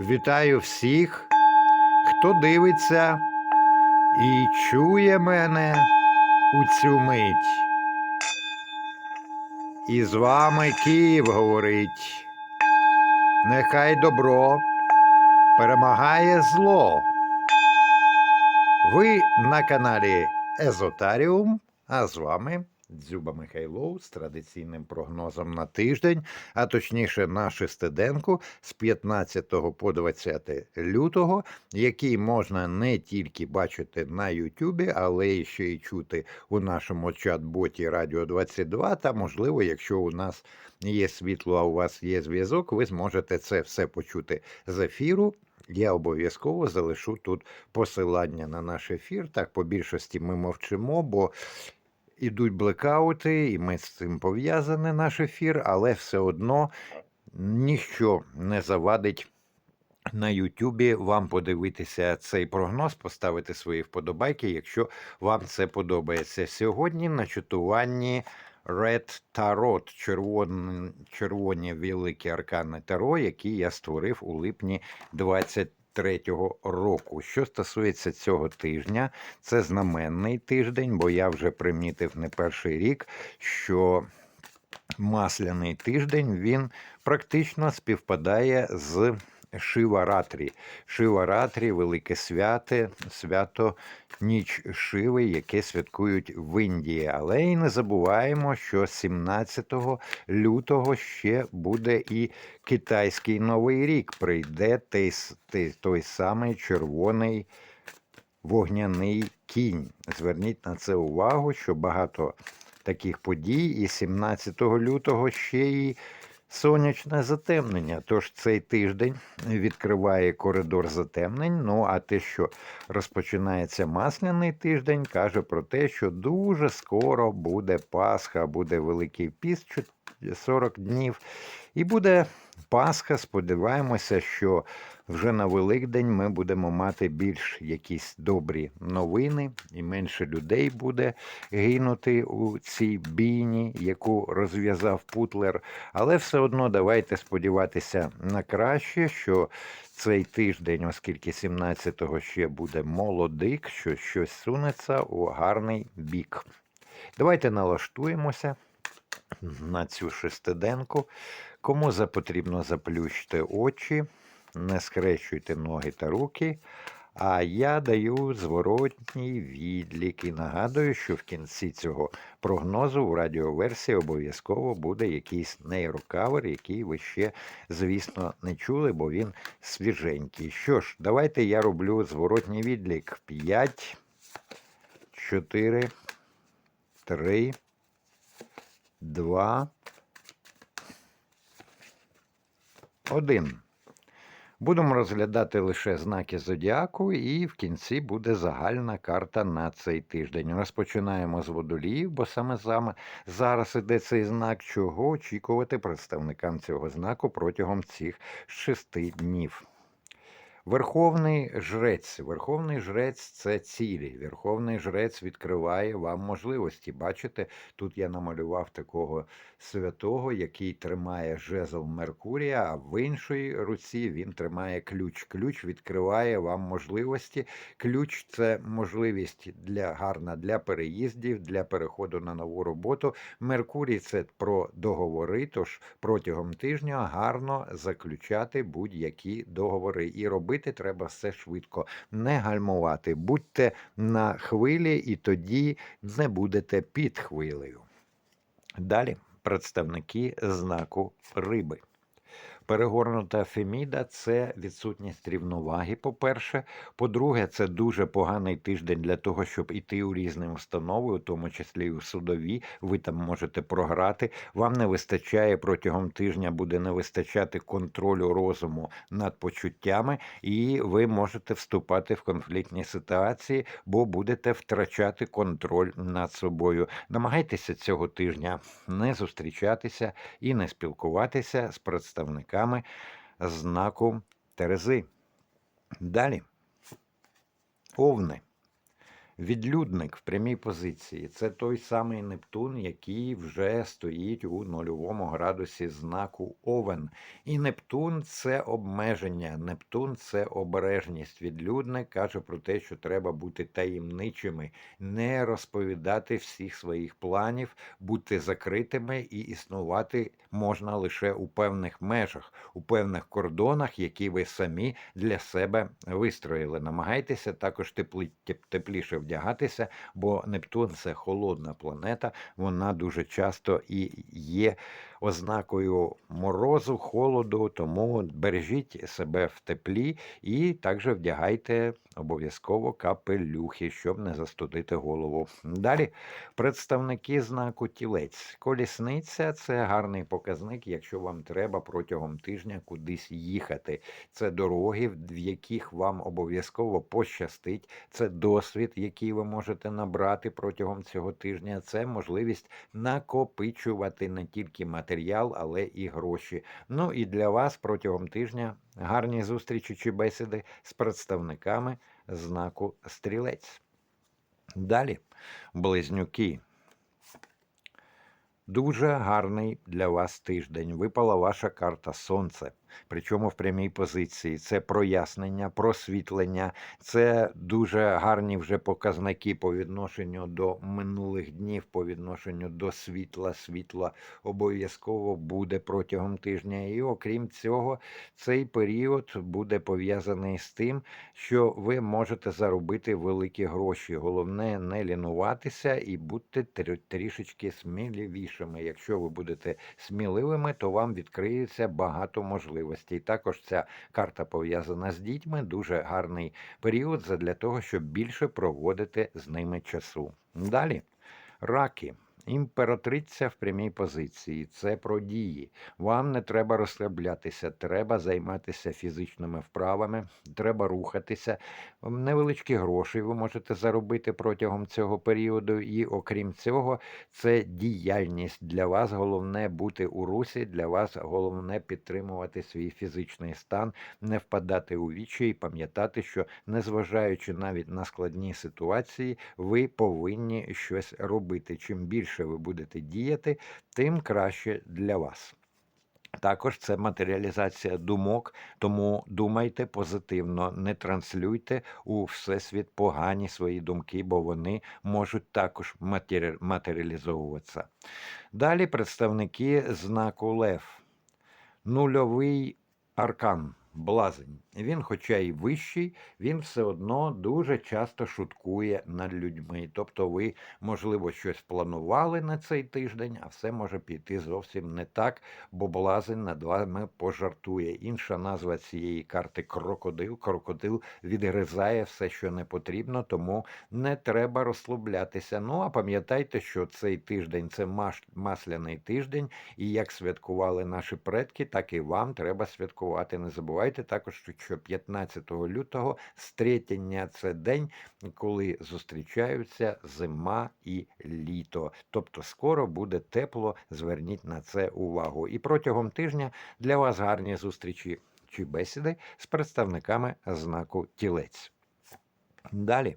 Вітаю всіх, хто дивиться і чує мене у цю мить. І з вами Київ говорить. Нехай добро перемагає зло. Ви на каналі Езотаріум, а з вами Дзюба Михайлов з традиційним прогнозом на тиждень, а точніше на шестиденку з 15 по 20 лютого, який можна не тільки бачити на Ютубі, але ще й чути у нашому чат-боті Радіо 22. Та, можливо, якщо у нас є світло, а у вас є зв'язок, ви зможете це все почути з ефіру. Я обов'язково залишу тут посилання на наш ефір. Так, по більшості ми мовчимо, бо ідуть блекаути, і ми з цим пов'язаний наш ефір, але все одно ніщо не завадить. На Ютубі вам подивитися цей прогноз, поставити свої вподобайки, якщо вам це подобається. Сьогодні на чатуванні Red Tarot, червоні, червоні великі аркани Таро, які я створив у липні 23-го року. Що стосується цього тижня, це знаменний тиждень, бо я вже примітив не перший рік, що масляний тиждень він практично співпадає з Шиваратрі. Шиваратрі велике святе, свято ніч Шиви, яке святкують в Індії. Але і не забуваємо, що 17 лютого ще буде і китайський новий рік. Прийде той, той, той самий червоний вогняний кінь. Зверніть на це увагу, що багато таких подій, і 17 лютого ще й сонячне затемнення. Тож цей тиждень відкриває коридор затемнень. Ну а те, що розпочинається масляний тиждень, каже про те, що дуже скоро буде Пасха, буде Великий піст 40 днів. І буде Пасха. Сподіваємося, що вже на Великдень ми будемо мати більш якісь добрі новини, і менше людей буде гинути у цій бійні, яку розв'язав Путлер. Але все одно давайте сподіватися на краще, що цей тиждень, оскільки 17-го ще буде молодик, що щось сунеться у гарний бік. Давайте налаштуємося на цю шестиденку. Кому запотрібно заплющте очі, не скрещуйте ноги та руки. А я даю зворотній відлік і нагадую, що в кінці цього прогнозу в радіоверсії обов'язково буде якийсь нейрокавер, який ви ще, звісно, не чули, бо він свіженький. Що ж, давайте я роблю зворотній відлік. 5, 4, 3, 2, 1. Будемо розглядати лише знаки зодіаку, і в кінці буде загальна карта на цей тиждень. Розпочинаємо з водоліїв, бо саме саме зараз іде цей знак, чого очікувати представникам цього знаку протягом цих шести днів. Верховний жрець. Верховний жрець це цілі. Верховний жрець відкриває вам можливості. Бачите, тут я намалював такого святого, який тримає жезл Меркурія, а в іншій руці він тримає ключ. Ключ відкриває вам можливості. Ключ це можливість для гарна для переїздів, для переходу на нову роботу. Меркурій це про договори. Тож протягом тижня гарно заключати будь-які договори і робити треба все швидко, не гальмувати. Будьте на хвилі, і тоді не будете під хвилею. Далі представники знаку риби. Перегорнута феміда це відсутність рівноваги. По-перше, по-друге, це дуже поганий тиждень для того, щоб іти у різні установи, у тому числі і у судові. Ви там можете програти. Вам не вистачає протягом тижня, буде не вистачати контролю розуму над почуттями, і ви можете вступати в конфліктні ситуації, бо будете втрачати контроль над собою. Намагайтеся цього тижня не зустрічатися і не спілкуватися з представниками знаку Терези. Далі. Овни. Відлюдник в прямій позиції це той самий Нептун, який вже стоїть у нульовому градусі знаку Овен. І Нептун це обмеження, Нептун це обережність. Відлюдник каже про те, що треба бути таємничими, не розповідати всіх своїх планів, бути закритими і існувати можна лише у певних межах, у певних кордонах, які ви самі для себе вистроїли. Намагайтеся також теплі, теп- тепліше вдягатися, бо Нептун це холодна планета, вона дуже часто і є ознакою морозу, холоду, тому бережіть себе в теплі і також вдягайте обов'язково капелюхи, щоб не застудити голову. Далі представники знаку тілець. Колісниця це гарний показник, якщо вам треба протягом тижня кудись їхати. Це дороги, в яких вам обов'язково пощастить. Це досвід, який ви можете набрати протягом цього тижня. Це можливість накопичувати не тільки матеріал, але і гроші. Ну і для вас протягом тижня гарні зустрічі чи бесіди з представниками знаку стрілець. Далі близнюки. Дуже гарний для вас тиждень. Випала ваша карта Сонце. Причому в прямій позиції. Це прояснення, просвітлення, це дуже гарні вже показники по відношенню до минулих днів, по відношенню до світла. Світло обов'язково буде протягом тижня. І окрім цього, цей період буде пов'язаний з тим, що ви можете заробити великі гроші. Головне не лінуватися і будьте трішечки сміливішими. Якщо ви будете сміливими, то вам відкриється багато можливостей. Також ця карта пов'язана з дітьми. Дуже гарний період для того, щоб більше проводити з ними часу. Далі раки. Імператриця в прямій позиції це про дії. Вам не треба розслаблятися, треба займатися фізичними вправами, треба рухатися. Невеличкі гроші ви можете заробити протягом цього періоду. І окрім цього, це діяльність для вас. Головне бути у русі. Для вас головне підтримувати свій фізичний стан, не впадати у вічі і пам'ятати, що незважаючи навіть на складні ситуації, ви повинні щось робити. Чим більше ви будете діяти, тим краще для вас. Також це матеріалізація думок, тому думайте позитивно, не транслюйте у всесвіт погані свої думки, бо вони можуть також матеріалізовуватися. Далі представники знаку Лев. Нульовий аркан. Блазень. Він, хоча й вищий, він все одно дуже часто шуткує над людьми. Тобто, ви, можливо, щось планували на цей тиждень, а все може піти зовсім не так, бо блазень над вами пожартує. Інша назва цієї карти крокодил. Крокодил відгризає все, що не потрібно, тому не треба розслаблятися. Ну а пам'ятайте, що цей тиждень це масляний тиждень, і як святкували наші предки, так і вам треба святкувати. Не забувайте також, що- що 15 лютого стрітення це день, коли зустрічаються зима і літо. Тобто скоро буде тепло, зверніть на це увагу. І протягом тижня для вас гарні зустрічі чи бесіди з представниками знаку тілець. Далі,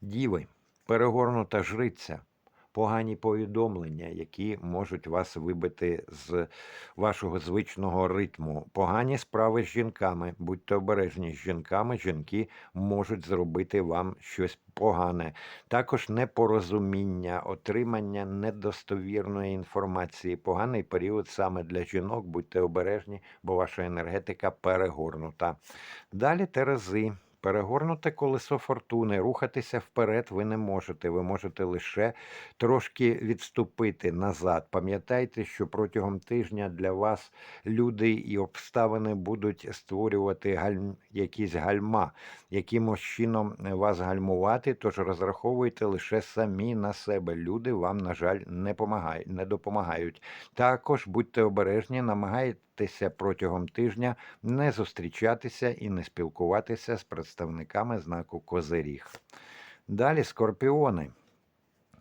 діви, перегорнута жриця. Погані повідомлення, які можуть вас вибити з вашого звичного ритму. Погані справи з жінками. Будьте обережні з жінками. Жінки можуть зробити вам щось погане. Також непорозуміння, отримання недостовірної інформації. Поганий період саме для жінок. Будьте обережні, бо ваша енергетика перегорнута. Далі терези. Перегорнуте колесо фортуни, рухатися вперед ви не можете. Ви можете лише трошки відступити назад. Пам'ятайте, що протягом тижня для вас люди і обставини будуть створювати гальм... якісь гальма, якимось чином вас гальмувати, тож розраховуйте лише самі на себе. Люди вам, на жаль, не помагають, не допомагають. Також будьте обережні, намагайтеся протягом тижня не зустрічатися і не спілкуватися з представниками знаку Козиріг. Далі скорпіони.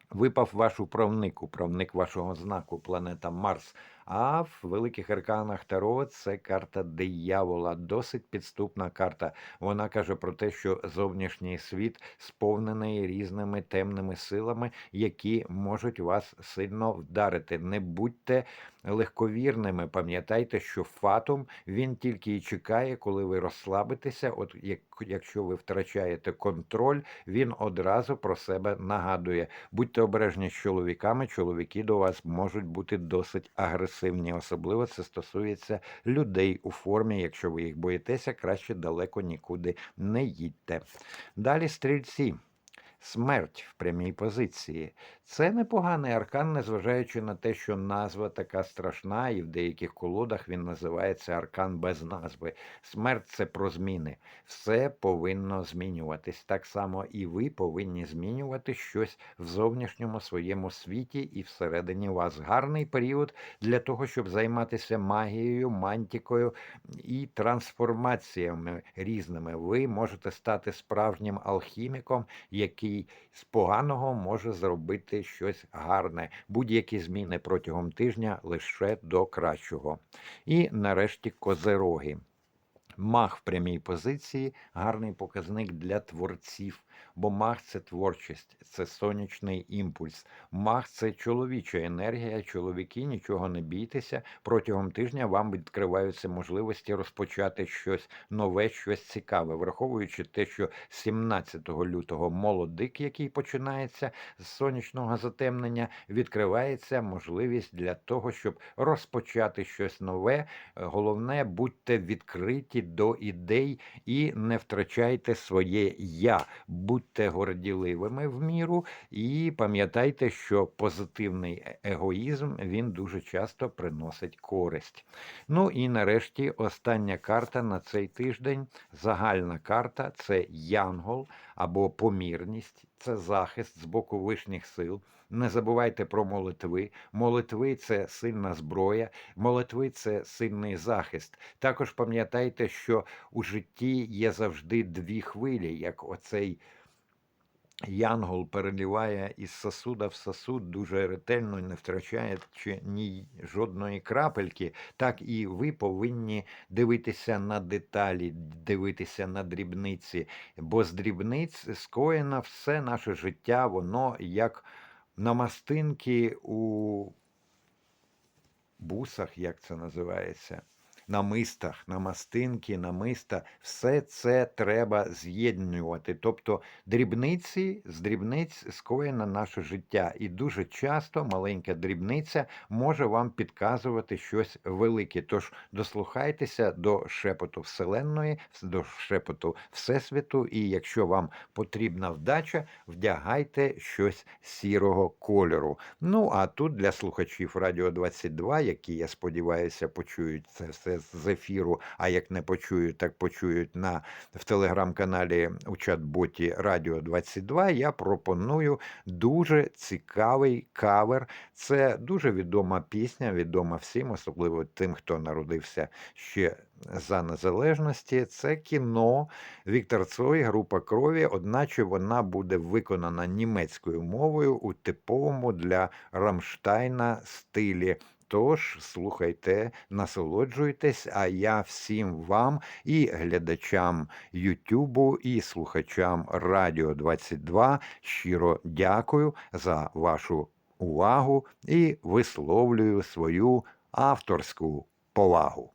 Випав ваш управник, управник вашого знаку, планета Марс. А в великих арканах Таро це карта диявола, досить підступна карта. Вона каже про те, що зовнішній світ сповнений різними темними силами, які можуть вас сильно вдарити. Не будьте легковірними. Пам'ятайте, що фатум він тільки і чекає, коли ви розслабитеся. От як, якщо ви втрачаєте контроль, він одразу про себе нагадує. Будьте обережні з чоловіками. Чоловіки до вас можуть бути досить агресивні. Особливо це стосується людей у формі. Якщо ви їх боїтеся, краще далеко нікуди не їдьте. Далі стрільці. Смерть в прямій позиції. Це непоганий аркан, незважаючи на те, що назва така страшна, і в деяких колодах він називається аркан без назви. Смерть це про зміни. Все повинно змінюватись. Так само і ви повинні змінювати щось в зовнішньому своєму світі і всередині вас. Гарний період для того, щоб займатися магією, мантікою і трансформаціями різними. Ви можете стати справжнім алхіміком, який з поганого може зробити щось гарне. Будь-які зміни протягом тижня лише до кращого. І нарешті козероги. Маг в прямій позиції гарний показник для творців, бо маг це творчість, це сонячний імпульс. Маг це чоловіча енергія. Чоловіки, нічого не бійтеся. Протягом тижня вам відкриваються можливості розпочати щось нове, щось цікаве, враховуючи те, що 17 лютого молодик, який починається з сонячного затемнення, відкривається можливість для того, щоб розпочати щось нове. Головне, будьте відкриті до ідей і не втрачайте своє я. Будьте горділивими в міру і пам'ятайте, що позитивний е- егоїзм він дуже часто приносить користь. Ну і нарешті остання карта на цей тиждень. Загальна карта це янгол або помірність, це захист з боку вишніх сил. Не забувайте про молитви. Молитви це сильна зброя, молитви це сильний захист. Також пам'ятайте, що у житті є завжди дві хвилі, як оцей. Янгол переливає із сосуда в сосуд дуже ретельно, не втрачаючи ні жодної крапельки, так і ви повинні дивитися на деталі, дивитися на дрібниці, бо з дрібниць скоєно все наше життя, воно як намастинки у бусах, як це називається, намистах, намастинки, намиста, все це треба з'єднувати. Тобто дрібниці з дрібниць скоєно наше життя. І дуже часто маленька дрібниця може вам підказувати щось велике. Тож дослухайтеся до шепоту Вселенної, до шепоту Всесвіту, і якщо вам потрібна вдача, вдягайте щось сірого кольору. Ну а тут для слухачів Радіо 22, які я сподіваюся почують це все з ефіру. А як не почують, так почують на в телеграм-каналі у чат-боті Радіо 22. Я пропоную дуже цікавий кавер. Це дуже відома пісня, відома всім, особливо тим, хто народився ще. За незалежності це кіно Віктор Цой, група крові, одначе вона буде виконана німецькою мовою у типовому для Рамштайна стилі. Тож слухайте, насолоджуйтесь, а я всім вам і глядачам Ютубу, і слухачам Радіо 22 щиро дякую за вашу увагу і висловлюю свою авторську повагу.